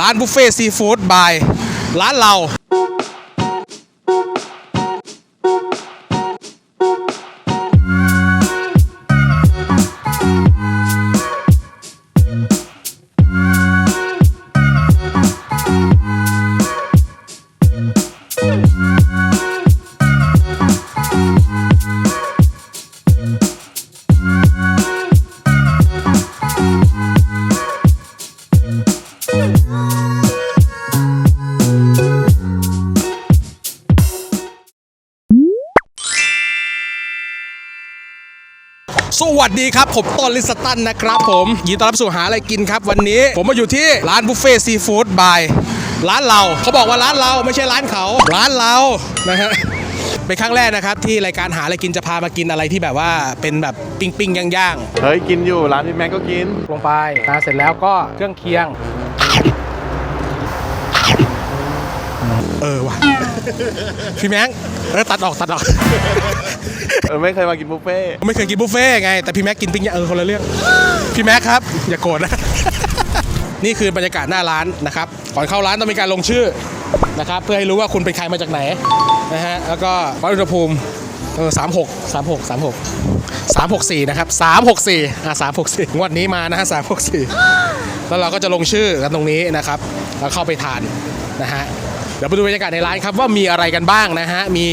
ร้านบุฟเฟ่ซีฟู้ดบายร้านเรา วัสดีครับ ผมต้นลิสตันนะครับผมยินดีต้อนรับสู่หาอะไรกินครับ วันนี้ผมมาอยู่ที่ร้านบุฟเฟ่ซีฟู้ดบายร้านเราเขาบอกว่าร้านเราไม่ใช่ร้านเขา ร้านเรานะฮะเป็นครั้งแรกนะครับ ที่รายการหาอะไรกินจะพามากินอะไรที่แบบว่าเป็นแบบปิ้งปิ้งๆย่างเฮ้ยกินอยู่ร้านพี่แม็กก็กินๆลงไปนะเสร็จแล้วก็เครื่องเคียง เออว่ะ พี่แม็กเออตัดออกตัดออก เออไม่เคยมากินบุฟเฟ่ต์ไม่เคยกินบุฟเฟ่ต์ไง แต่พี่แม็กกินปิ้งย่างเออคนละเรื่อง พี่แม็กครับ อย่าโกรธนะ นี่คือบรรยากาศหน้าร้านนะครับ ก่อนเข้าร้านต้องมีการลงชื่อนะครับ เพื่อให้รู้ว่าคุณเป็นใครมาจากไหนนะฮะแล้วก็วัดอุณหภูมิเออสามหกสามหกสามหกสามหกสี่นะครับสามหกสี่อะสามหกสี่งวดนี้มานะฮะสามหกสี่แล้วเราก็จะลงชื่อกันตรงนี้นะครับ แล้วเข้าไปทานนะฮะ เดี๋ยวไปดูบรรยากาศในร้านครับว่ามีอะไรกันบ้างนะฮะ มี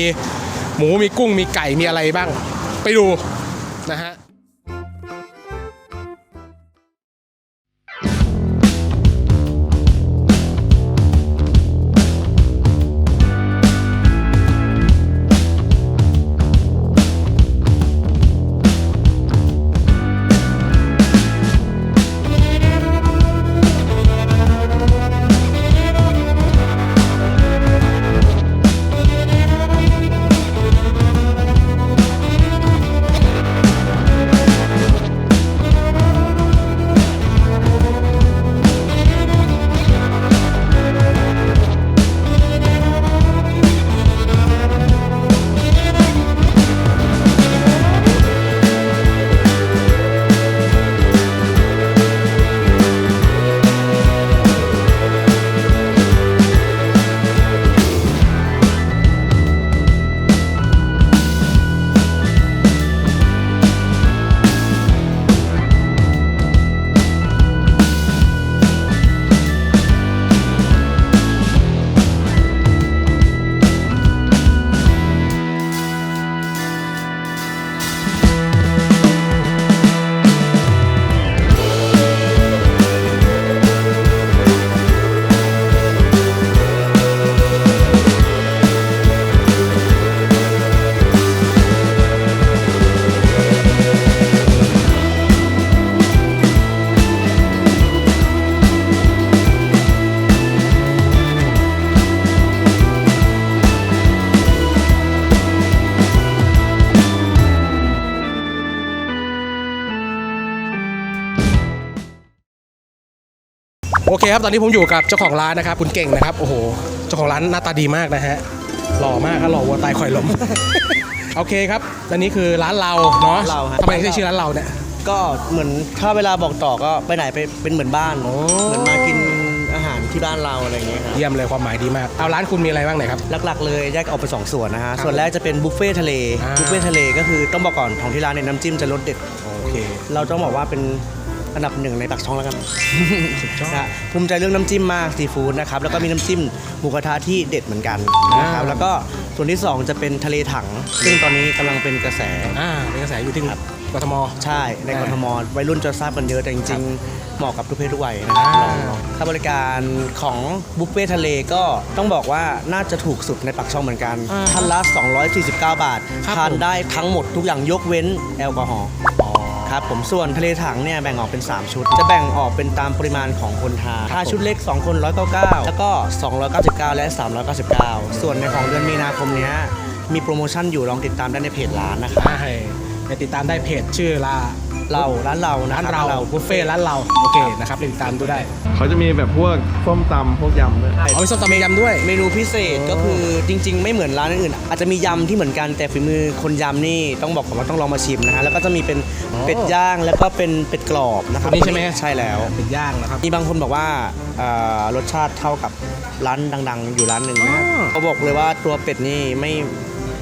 หมูมีกุ้งมีไก่มีอะไรบ้าง ไปดูนะฮะ เคครับ ตอนนี้ผมอยู่กับเจ้าของร้านนะครับ คุณเก่งนะครับ โอ้โห เจ้าของร้านหน้าตาดีมากนะฮะ หล่อมากครับหล่อวัวตายข่อยล้มโอเคครับอันนี้คือร้านเราเนาะเราฮะ ทำไมถึงได้ชื่อร้านเราเนี่ย ก็เหมือนถ้าเวลาบอกต่อก็ไปไหนไปเป็นเหมือนบ้าน โอ้ เหมือนมากินอาหารที่บ้านเราอะไรอย่างเงี้ยครับเยี่ยมเลยความหมายดีมาก เอาร้านคุณมีอะไรบ้างไหนครับ หลักๆเลยแยกออกเป็นสองส่วนนะฮะครับส่วนแรกจะเป็นบุฟเฟ่ทะเล อ่า บุฟเฟ่ทะเลก็คือต้องบอกก่อนของที่ร้านเนี่ยน้ำจิ้มจะรสเด็ด โอเค เราต้องบอกว่าเป็น อันดับหนึ่งในปากช่องแล้วกันสุดยอดนะฮะภูมิใจเรื่องน้ำจิ้มมากซีฟู้ดนะครับแล้วก็มีน้ำจิ้มหมูกระทะที่เด็ดเหมือนกันนะครับอ่าแล้วก็ส่วนที่สองจะเป็นทะเลถัง ซึ่งตอนนี้กำลังเป็นกระแสอ่าเป็นกระแสอยู่ที่กทมใช่ในอ่ากทมวัยรุ่นจะทราบกันเยอะแต่จริงๆเหมาะกับทุกเพศทุกวัยนะครับอ่าลองค่าบริการของบุฟเฟ่ทะเลก็ต้องบอกว่าน่าจะถูกสุดในปักช่องเหมือนกันท่านละ249 บาทครับทานผมได้ทั้งหมดทุกอย่างยกเว้นแอลกอฮอล์ ครับผมส่วนทะเลถังเนี่ยแบ่งออกเป็น 3 ชุด จะแบ่งออกเป็นตามปริมาณของคนทานถ้าชุดเล็ก 2 คน 199 แล้วก็ 299 และ 399 ส่วนในของเดือนมีนาคมเนี้ยมีโปรโมชั่นอยู่ลองติดตามได้ในเพจร้านนะครับ ใช่ไปติดตามได้เพจชื่อลา เราร้านเรานะร้านคบเราบุฟเฟ่ต์ร้านเราโอเคนะครับไปติดตามดูได้เขาจะมีแบบพวกส้มตำพวกยำด้วยเอาไปส้มตำมียำด้วย เมนูพิเศษก็คือจริง ๆ ไม่เหมือนร้านอื่นๆอาจจะมียำที่เหมือนกันแต่ฝีมือคนยำนี่ต้องบอกก่อนว่าต้องลองมาชิมนะฮะแล้วก็จะมีเป็นอ๋อเป็ดย่างแล้วก็เป็นเป็ดกรอบนะครับตัวนี้ใช่ไหมใช่แล้วเป็นย่างนะครับมีบางคนบอกว่าเอ่อรสชาติเท่ากับร้านดัง ๆ อยู่ร้านหนึ่งนะอ๋อเขาบอกเลยว่าตัวเป็ดนี่ไม่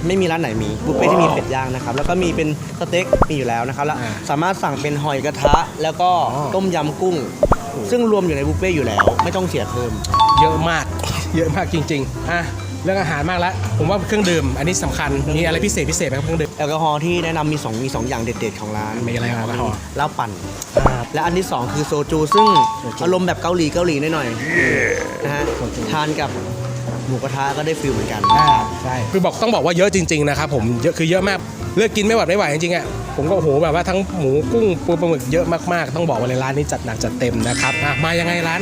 ไม่มีร้านไหนมีบุฟเฟ่ที่มีเป็ดย่างนะครับแล้วก็มีเป็นสเต็กมีอยู่แล้วนะครับแล้วอ่าสามารถสั่งเป็นหอยกระทะ แล้วก็อ๋อต้มยำกุ้ง ซึ่งรวมอยู่ในบุฟเฟ่อยู่แล้ว ไม่ต้องเสียเพิ่มเยอะมาก เยอะมากจริงๆอะเรื่องอาหารมากแล้วผมว่าเครื่องดื่ม อันนี้สำคัญมีอะไรพิเศษพิเศษไหมครับเครื่องดื่มแอลกอฮอล์ที่แนะนำมี2มี2อย่างเด็ดๆของร้านมีอะไรบ้างแอลกอฮอล์เหล้าปั่นและอันที่ 2 คือโซจู ซึ่งอารมณ์แบบเกาหลีเกาหลีหน่อยๆนะฮะทานกับห มูกระทะก็ได้ฟิลเหมือนกันอ่าใช่คือบอกต้องบอกว่าเยอะจริง ๆ นะครับผมเยอะคือเยอะมากเลือกกินไม่หวัดไม่ไหวจริงๆอะผมก็โอ้โหแบบว่าทั้งหมูกุ้งปูปลาหมึกเยอะมากๆ ต้องบอกว่าในร้านนี้จัดหนักจัดเต็มนะครับอะมายังไงร้าน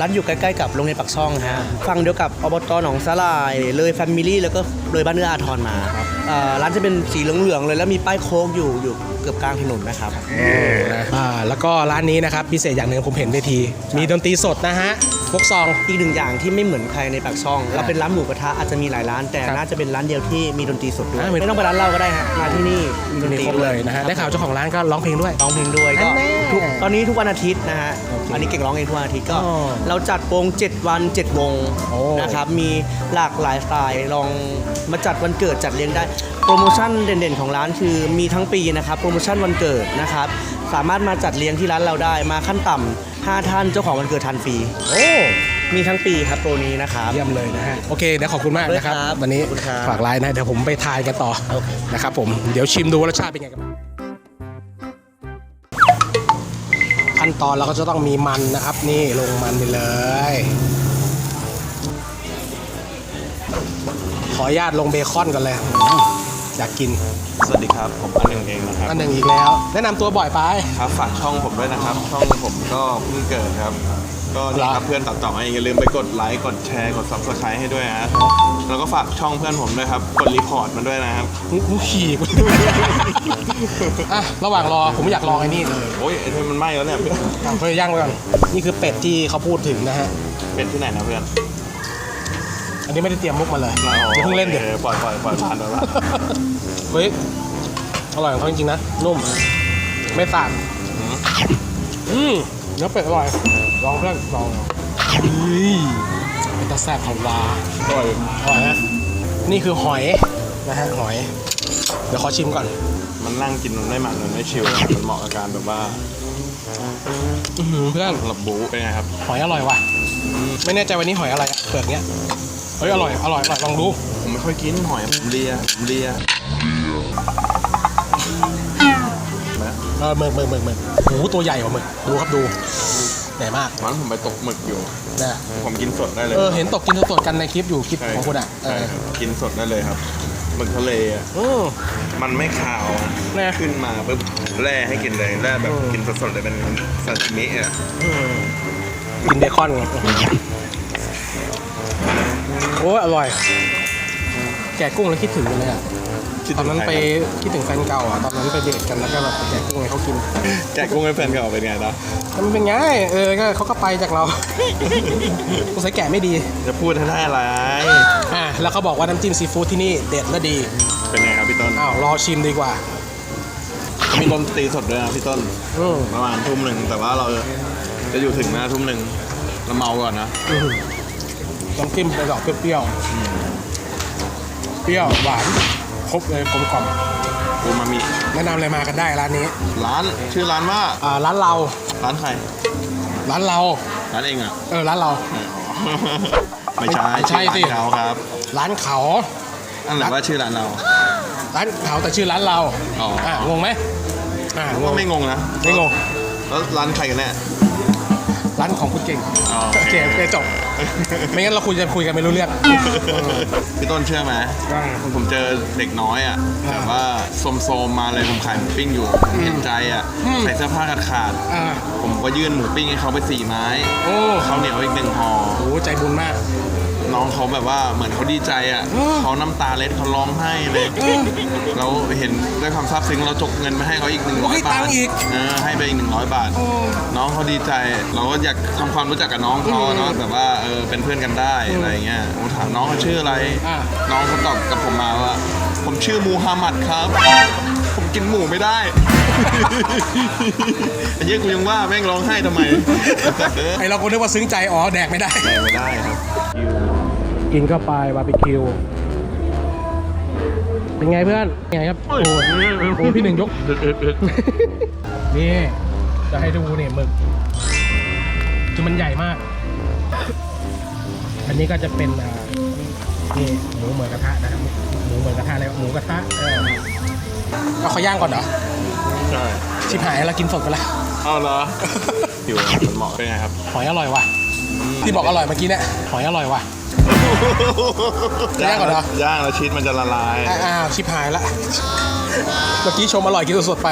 ร้านอยู่ใกล้ๆกับโรงเรียนปักช่องฮะฝั่งเดียวกับอบตหนองสลาย เลยแฟมิลี่แล้วก็เลยบ้านเนื้ออาทรมาครับเอ่อร้านจะเป็นสีเหลืองๆเลยแล้วมีป้ายโค้กอยู่อยู่เกือบกลางถนนนะครับนะอ่าแล้วก็ร้านนี้นะครับพิเศษอย่างหนึ่งผมเห็นเวที มีดนตรีสดนะฮะพวกซอง อีกหนึ่งอย่างที่ไม่เหมือนใครในปากช่อง เราเป็นร้านหมูกระทะอาจจะมีหลายร้าน แต่ครับน่าจะเป็นร้านเดียวที่มีดนตรีสดด้วยอ่ามีไม่ต้องไปร้านเราก็ได้ฮะมาที่นี่มีดนมีตรีครบด้วเลยนะฮะได้ข่าวเจ้าของร้านก็ร้องเพลงด้วย ร้องเพลงด้วยก็อันแน่ทุกตอนนี้ทุกวันอาทิตย์นะฮะโอเคอันนี้เก่งร้องเองทุกวันอาทิตย์ก็อ๋อเราจัดวง 7 วัน 7 วงโอ้ นะครับมีหลากหลายสไตล์ลองมาจัดวันเกิดจัดเลี้ยงได้ โปรโมชั่นเด่นๆของร้านคือมีทั้งปีนะครับโปรโมชั่นวันเกิดนะครับสามารถมาจัดเลี้ยงที่ร้านเราได้มาขั้นต่ำ5ท่านเจ้าของวันเกิดทันฟรีโอ้มีทั้งปีครับโปรนี้นะครับ เยี่ยมเลยนะฮะโอเคเดี๋ยวขอบคุณมากนะครับครับวันนี้ขอบคุณครับ ฝากไลน์นะเดี๋ยวผมไปทานกันต่อโอเคนะครับผมเดี๋ยวชิมดูว่ารสชาติเป็นไงกันบ้าง ขั้นตอนเราก็จะต้องมีมันนะครับ นี่ลงมันไปเลย ขออนุญาตลงเบคอนก่อนเลยอืมอยากกินสวัสดีครับ ผมอันหนึ่งเองนะครับอันหนึ่งอีกแล้ว แนะนำตัวบ่อยไป ครับฝากช่องผมด้วยนะครับ ช่องผมก็เพิ่งเกิดครับ ก็นี่ครับเพื่อนตัดต่อมาเองอย่าลืมไปกดไลค์กดแชร์กด subscribe ให้ด้วยนะ แล้วก็ฝากช่องเพื่อนผมด้วยครับ กดรีพอร์ตมันด้วยนะครับกูขี่กูอะระหว่างรอผมอยากลองไอ้นี่เลยโอ้ยไอ้ที่มันไหม้แล้วเนี่ยเพื่อนเอาเพื่อย่างไว้ก่อนนี่คือเป็ดที่เขาพูดถึงนะฮะ เป็นที่ไหนนะเพื่อนอันนี้ไม่ได้เตรียมมุกมาเลยอย่าเพิ่งเล่นเดี๋ยวออปล่อยปล่อยปล่อยผ่านไปละเฮ้ยอร่อยของเขาจริงๆนะนุ่ม ไม่สาดอืม เนื้อเป็ดอร่อยลองเพื่อนลองเฮ้ยเป็นตาแซ่บของวาอร่อยอร่อยนะนี่คือหอยนะฮะหอย เดี๋ยวขอชิมก่อน มันนั่งกินมันไม่มันมันไม่ชิลมันเหมาะกับการแบบว่าอื้อหือเพื่อนระบุเป็นไงครับ หอยอร่อยว่ะไม่แน่ใจวันนี้หอยอะไรอะเปลือกเนี้ยเฮ้ยอร่อยอร่อยอร่อยลองดูผมไม่ค่อยกินหอยผมเลียผมเลีย เออหมึกหมึกหมึกหมึกโอ้โหตัวใหญ่กว่าหมึกดูครับดูใหญ่มากวันนั้นผมไปตกหมึกอยู่ นะผมกินสดได้เลยเออเห็นตกกินสดๆกันในคลิปอยู่คลิปของคุณอะเอใช่อครับกินสดได้เลยครับหมึกทะเลอะอืม มันไม่ขาวอะแน่ขึ้นมาปุ๊บแร่ให้กินเลยแร่แบบอืมกินสดๆเลยเป็นซาชิมิอะกินเบคอนไงโอ้ยอร่อย แกะกุ้งแล้วคิดถึงเลยอะ คิดตอถึนงนั้นใครไปครับคิดถึงแฟนเก่าอะตอนนั้นไปเดทกันแล้วก็แบบไปแกะกุ้งให้เขากินแกะกุ้งให้แฟนเก่าเป็นไงนะแล้วมันเป็นไงเออก็เขาก็ไปจากเราสงสัยแกะไม่ดีจะพูดให้ได้อะไร อะแล้วเขาบอกว่าน้ำจิ้มซีฟู้ดที่นี่เด็ดและดีเป็นไงครับพี่ต้นอ้าวรอชิมดีกว่ามีดนตรีสดด้วยนะพี่ต้น อืมประมาณทุ่มหนึ่งแต่ว่าเราจะอยู่ถึงหน้าทุ่มหนึ่งเราเมาก่อนนะอื้อหือน้ำจิ้มไปดอกเปรี้ยวๆเปรี้ยวหวาน ครบเลยกลมกล่อมอูมามิแนะนำอะไรมากันได้ร้านนี้ ร้านชื่อร้านว่าอ่าร้านเรา ร้านใครร้านเรา ร้านเองอะ เออ ร้านเรา ไม่ใช่ไม่ใช่สิอร้านเขาครับร้านเขา อันไหนว่าชื่อร้านเรา ร้านเขาแต่ชื่อร้านเราอ๋ออ่อ่างงไหมอ่างก็งไม่งงนะไม่งง แล้วร้านใครกันแน่ ร้านของคุณเก่งอ๋อโอเคโอเคจบ ไม่งั้นเราคุยจะคุยกันไม่รู้เรื่อง พี่ต้นเชื่อไหมอ่าผมเจอเด็กน้อยอะอ่าแบบว่าโซมๆมาเลยผมขายหมูปิ้งอยู่ผมเห็นใจอะอืม ใส่เสื้อผ้าขาดขาดอ่าๆผมก็ยื่นหมูปิ้งให้เขาไปสี่ไม้โอ้ข้าวเหนียวอีกหนึ่งห่อโหใจบุญมาก น้องเขาแบบว่าเหมือนเขาดีใจอะเขาน้ำตาเล็ดเขาร้องไห้เลยเราเห็นด้วยความซาบซึ้งเราจกเงินมาให้เขาอีกหนึ่งร้อยให้ตับางทค์อีก เออให้ไปอีกหนึ่งร้อยบาท น้องเขาดีใจ เราก็อยากทำความรู้จักกับน้องเขาเนาะแบบว่าเออเป็นเพื่อนกันได้อะไรเงี้ยผมถามน้องเขาชื่ออะไร อ่าน้องเขาตอบกับผมมาว่า ผมชื่อมูฮัมหมัดครับ ผมกินหมูไม่ได้ ไอ้เหี้ยกูยังว่าแม่งร้องไห้ทำไม เออไอเราก็นึกว่าซึ้งใจ อ๋อ แดกไม่ได้แม่ไม่ได้ครับ กินเข้าไปบาร์บีคิว เป็นไงเพื่อนเป็นไงครับ โอ้โหโอ้พี่หนึ่งยก นี่ จะให้ดูเนี่ยหมึกคือมันใหญ่มาก อันนี้ก็จะเป็นอ่านี่หมูเหมือนกระทะนะครับหมูเหมือนกระทะอะไรวะหมูกระทะเออเอาเขาย่างก่อนเหรอ ใช่ชิบหายเรากินสดไปละเอาเหรออยู่มันเหมาะเป็นไงครับ หอยอร่อยว่ะ ที่บอกอร่อยเมื่อกี้เนี่ย หอยอร่อยว่ะ ย่างก่อนเหรอ ย่างแล้วชีสมันจะละลาย อ้าวชิบหายละ เมื่อกี้ชมอร่อยกินสดๆไป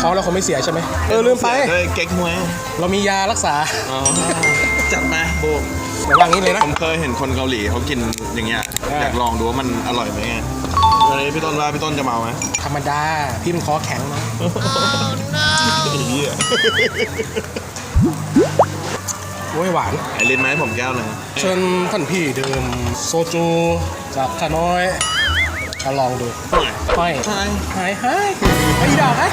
เขาแล้วคงไม่เสียใช่ไหมเออลืมไปด้วยเก๊กฮวยเรามียารักษาอ๋อจัดมาโบกเดี๋ยววางนี้เลยนะ ผมเคยเห็นคนเกาหลีเขากินอย่างเงี้ยอ่าอยากลองดูว่ามันอร่อยไหมไงวันนี้พี่ต้นว่าพี่ต้นจะเมาไหมธรรมดา พี่เป็นคอแข็งนะ ไอ้เหี้ยโอ้ยหวาน ไอรินไหมาให้ผมแก้วหนึ่งเชิญท่านพี่ดื่มโซจูจากขาน้อยมาลองดูห้อยใช่หายหายไอ้ดอกไอ้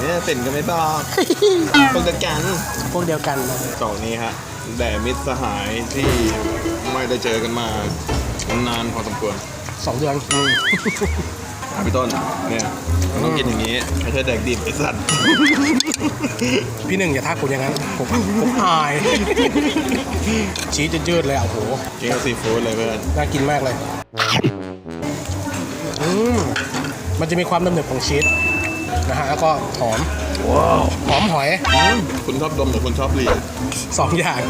เนี่ยเป็นก็ไม่บอกคนจะกันพวกเดียวกันนะสองนี้ฮะแด่มิตรสหายที่ไม่ได้เจอกันมานานพอสมควรสองเดือนอืม อะพี่ต้นเนี่ยมันต้องกินอย่างนี้ไม่ใช่แดกดิบไอ้สัตว์ พี่หนึ่งอย่าทักผมอย่างนั้น ผมผมอาย ชี้จะยืดๆเลยอะโอ้โห กินกับซีฟู้ดเลยเพื่อนน่ากินมากเลยอืมมันจะมีความหนึบๆของชีสนะฮะ แล้วก็หอมหอมหอย คุณชอบดมหรือคุณชอบเลียสองอย่าง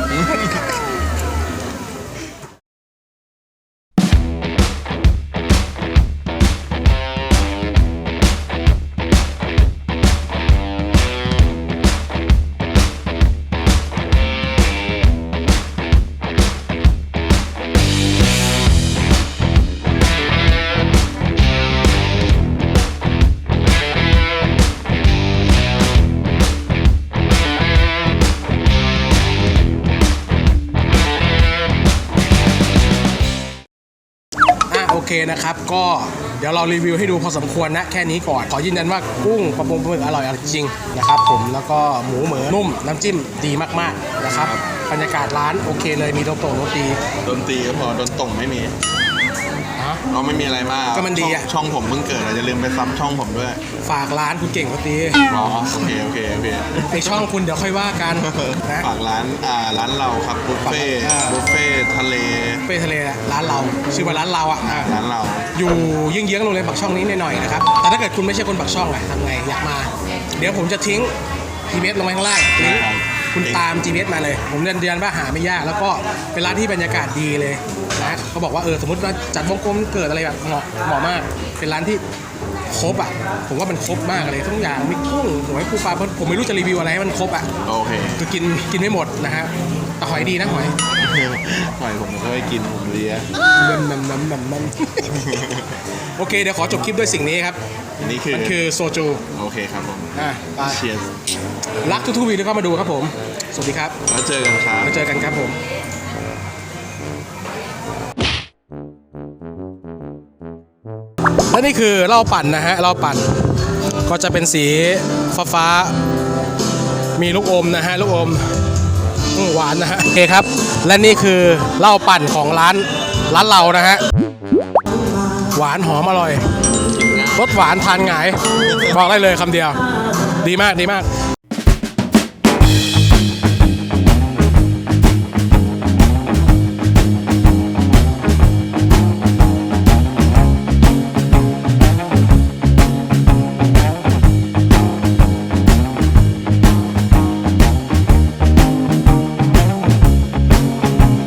นะครับ ก็เดี๋ยวเรารีวิวให้ดูพอสมควรนะแค่นี้ก่อน ขอยืนยันว่ากุ้งปลาบงปลาหมึกอร่อยจริงนะครับผมแล้วก็หมูเหมือนุ่ม น้ำจิ้มดีมากๆนะครับบรรยากาศร้านโอเคเลยมีโต๊ะโต๊ะโรตีดนตรีก็พอดนตรงไม่มี ฮะเราไม่มีอะไรมากก็มันดีอะ ช่องช่องผมเพิ่งเกิดอะอย่าลืมไปซับช่องผมด้วยฝากร้านคุณเก่งโรตีอ๋อโอเคโอเคโอเค ในช่องคุณเดี๋ยวค่อยว่ากันนะ ฝากร้านอ่าร้านเราครับบุฟเฟ่อ่า บุฟเฟ่ทะเลเป้ทะเลอะร้านเรา ชื่อว่าร้านเราอะอะร้านเรา อยู่เยื้องๆโรงเรียนปักช่องนี้หน่อยๆนะครับ แต่ถ้าเกิดคุณไม่ใช่คนปักช่องอะทำไงอยากมา เดี๋ยวผมจะทิ้ง GPS ลงไว้ข้างล่างลิงก์ได้ ครับคุณตาม GPS มาเลย ผมเรียนเรียนว่าหาไม่ยาก แล้วก็เป็นร้านที่บรรยากาศดีเลยนะเขาบอกว่าเออสมมติว่าจัดวงกลมเกิดอะไรแบบเหมาะเหมาะมาก เป็นร้านที่ครบอะ ผมว่ามันครบมากเลยทุกอย่างมีกุ้งหอยปูปลาเพราะผมไม่รู้จะรีวิวอะไรให้มันครบอะโอเคคือกินกินไม่หมดนะฮะแต่หอยดีนะหอยหอยผมไม่ค่อยกินผมเลียนั่นนั่นนั่นนั่นนั่นโอเคเดี๋ยวขอจบคลิปด้วยสิ่งนี้ครับอั นนี้คือมันคือโซจูโอเคครับผมอะไปเชียร์รักทุกๆวีที่เข้ามาดูครับผม สวัสดีครับแล้วเจอกันครับ มาเจอกันครับผมและนี่คือเหล้าปั่นนะฮะเหล้าปั่น ก็จะเป็นสีฟ้าฟ้าๆมีลูกอมนะฮะลูกอมอืมหวานนะฮะโอเคครับ และนี่คือเหล้าปั่นของร้านร้านเรานะฮะ หวานหอมอร่อยรสหวานทานหงายบอกได้เลยคำเดียว ดีมากดีมาก